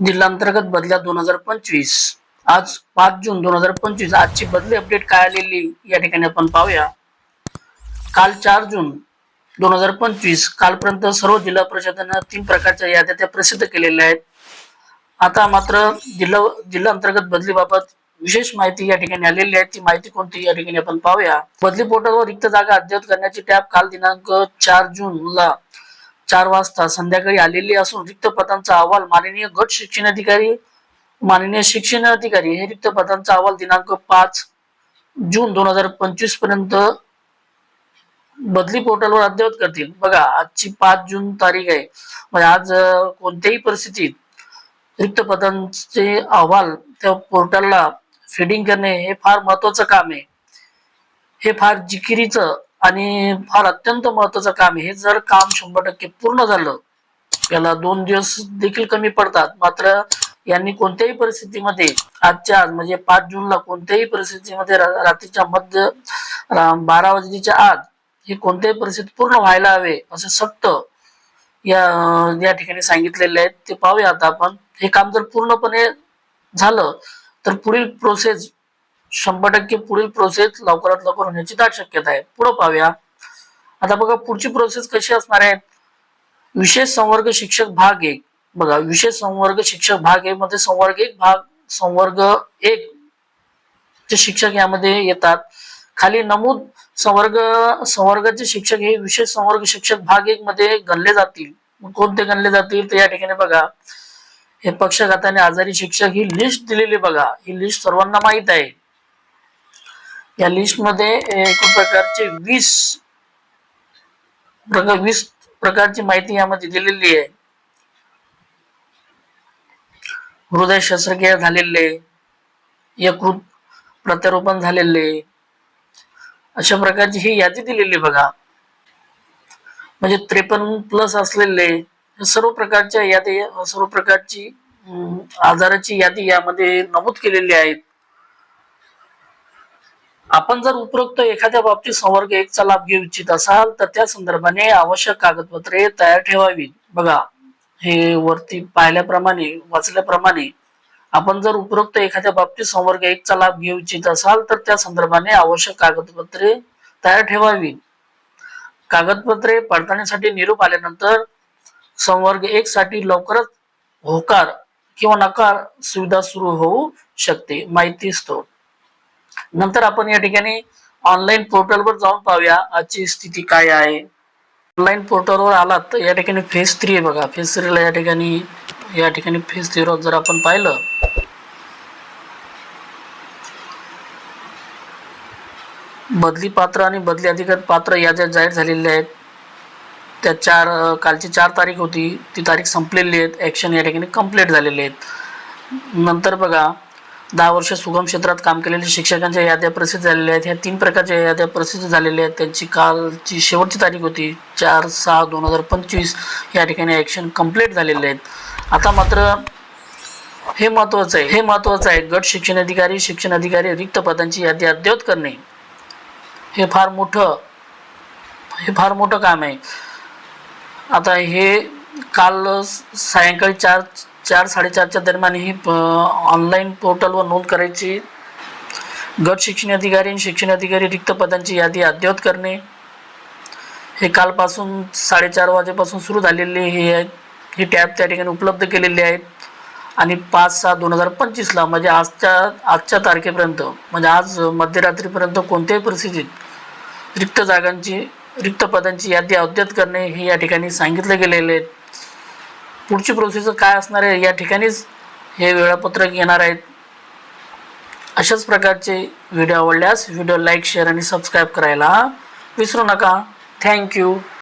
जिल्हांतर्गत बदल्या दोन हजार पंचवीस. आज पाच जून दोन हजार पंचवीस. आजची बदली अपडेट काय आलेली या ठिकाणी आपण पाहूया. काल चार जून दोन हजार पंचवीस कालपर्यंत सर्व जिल्हा परिषदेनं तीन प्रकारच्या याद्या त्या प्रसिद्ध केलेल्या आहेत. आता मात्र जिल्हा जिल्हा अंतर्गत बदलीबाबत विशेष माहिती या ठिकाणी आलेली आहे. ती माहिती कोणती या ठिकाणी आपण पाहूया. बदली पोर्टलवर रिक्त जागा अद्ययावत करण्याची टॅब काल दिनांक चार जून ला चार वाजता संध्याकाळी आलेली असून रिक्त पदांचा अहवाल माननीय गट शिक्षण अधिकारी माननीय शिक्षण अधिकारी हे रिक्त पदांचा अहवाल दिनांक पाच जून दोन हजार पंचवीसपर्यंत बदली पोर्टलवर अद्ययावत करतील. बघा आजची पाच जून तारीख आहे. म्हणजे आज कोणत्याही परिस्थितीत रिक्त पदांचे अहवाल त्या पोर्टलला फिडिंग करणे हे फार महत्वाचं काम आहे. हे फार जिकिरीचं आणि फार अत्यंत महत्वाचं काम आहे. हे जर काम शंभर टक्के पूर्ण झालं याला दोन दिवस देखील कमी पडतात. मात्र यांनी कोणत्याही परिस्थितीमध्ये आजच्या आज म्हणजे पाच जूनला कोणत्याही परिस्थितीमध्ये रात्रीच्या मध्य बारा वाजेच्या आत हे कोणत्याही परिस्थिती पूर्ण व्हायला हवे असे सक्त या या ठिकाणी सांगितलेले आहेत. ते पाहूया आता आपण. हे काम जर पूर्णपणे झालं तर पुढील प्रोसेस शंभर टक्के पुढील प्रोसेस लवकरात लवकर होण्याची दाट शक्यता आहे. पुढे पाहूया. आता बघा पुढची प्रोसेस कशी असणार आहे? विशेष संवर्ग शिक्षक भाग एक. बघा विशेष संवर्ग शिक्षक भाग एक मध्ये संवर्ग एक भाग संवर्ग एक चे शिक्षक यामध्ये येतात. खाली नमूद संवर्ग संवर्गाचे शिक्षक हे विशेष संवर्ग शिक्षक भाग एक मध्ये गणले जातील. कोणते गणले जातील? तर या ठिकाणी बघा. हे पक्षघाताने आजारी शिक्षक ही लिस्ट दिलेली बघा. ही लिस्ट सर्वांना माहीत आहे. या लिस्टमध्ये एकूण प्रकारचे वीस प्रकार वीस प्रकारची माहिती यामध्ये दिलेली आहे. हृदय शस्त्रक्रिया झालेले यकृत प्रत्यारोपण झालेले अशा प्रकारची ही यादी दिलेली बघा. म्हणजे त्रेपन्न प्लस असलेले सर्व प्रकारच्या यादी सर्व प्रकारची आजाराची यादी यामध्ये नमूद केलेली आहेत. आपण जर उपरोक्त एखाद्या बाबतीत संवर्ग एकचा लाभ घेऊ इच्छित असाल तर त्या संदर्भाने आवश्यक कागदपत्रे तयार ठेवावीत. बघा हे वरती पाहिल्याप्रमाणे वाचल्याप्रमाणे आपण जर उपरोक्त एखाद्या बाबतीत संवर्ग एकचा लाभ घेऊ इच्छित असाल तर त्या संदर्भाने आवश्यक कागदपत्रे तयार ठेवावी कागदपत्रे पडताळणीसाठी निरोप आल्यानंतर संवर्ग एक साठी लवकरच होकार किंवा नकार सुविधा सुरू होऊ शकते माहिती स्त्रोत नंतर आपण या ठिकाणी ऑनलाईन पोर्टलवर जाऊन पाहूया आजची स्थिती काय आहे. ऑनलाईन पोर्टलवर आलात तर या ठिकाणी फेस थ्री आहे बघा. फेस थ्रीला या ठिकाणी या ठिकाणी फेस थ्रीवर जर आपण पाहिलं बदली पात्र आणि बदली अधिकृत पात्र याद्या जाहीर झालेल्या आहेत त्या चार कालची चार तारीख होती ती तारीख संपलेली आहेत ॲक्शन या ठिकाणी कंप्लीट झालेले आहेत. नंतर बघा दहा वर्ष सुगम क्षेत्रात काम केलेल्या शिक्षकांच्या याद्या प्रसिद्ध झालेल्या आहेत. ह्या तीन प्रकारच्या याद्या प्रसिद्ध झालेल्या आहेत. त्यांची कालची शेवटची तारीख होती चार सहा दोन हजार पंचवीस. या ठिकाणी ॲक्शन कंप्लीट झालेले आहेत. आता मात्र हे महत्त्वाचं आहे. हे महत्त्वाचं आहे. गट शिक्षण अधिकारी शिक्षण अधिकारी रिक्त पदांची यादी अद्ययावत करणे. हे फार मोठं हे फार मोठं काम आहे. आता हे काल सायंकाळी चार चार साडेचारच्या दरम्यान ही ऑनलाईन पोर्टलवर नोंद करायची. गट शिक्षण अधिकारी आणि शिक्षण अधिकारी रिक्त पदांची यादी अद्ययावत करणे. हे कालपासून साडेचार वाजेपासून सुरू झालेले हे आहेत. ही टॅब त्या ठिकाणी उपलब्ध केलेली आहेत. आणि पाच सहा दोन हजार पंचवीसला म्हणजे आजच्या आजच्या तारखेपर्यंत म्हणजे आज मध्यरात्रीपर्यंत कोणत्याही परिस्थितीत रिक्त जागांची रिक्त पदांची यादी अद्ययावत करणे हे या ठिकाणी सांगितले गेलेले आहेत. पुढची प्रोसेस काय असणार आहे? या ठिकाणीच हे वेळापत्रक येणार आहेत. अशाच प्रकारचे व्हिडिओ आवडल्यास व्हिडिओ लाईक शेअर आणि सबस्क्राईब करायला विसरू नका. थँक्यू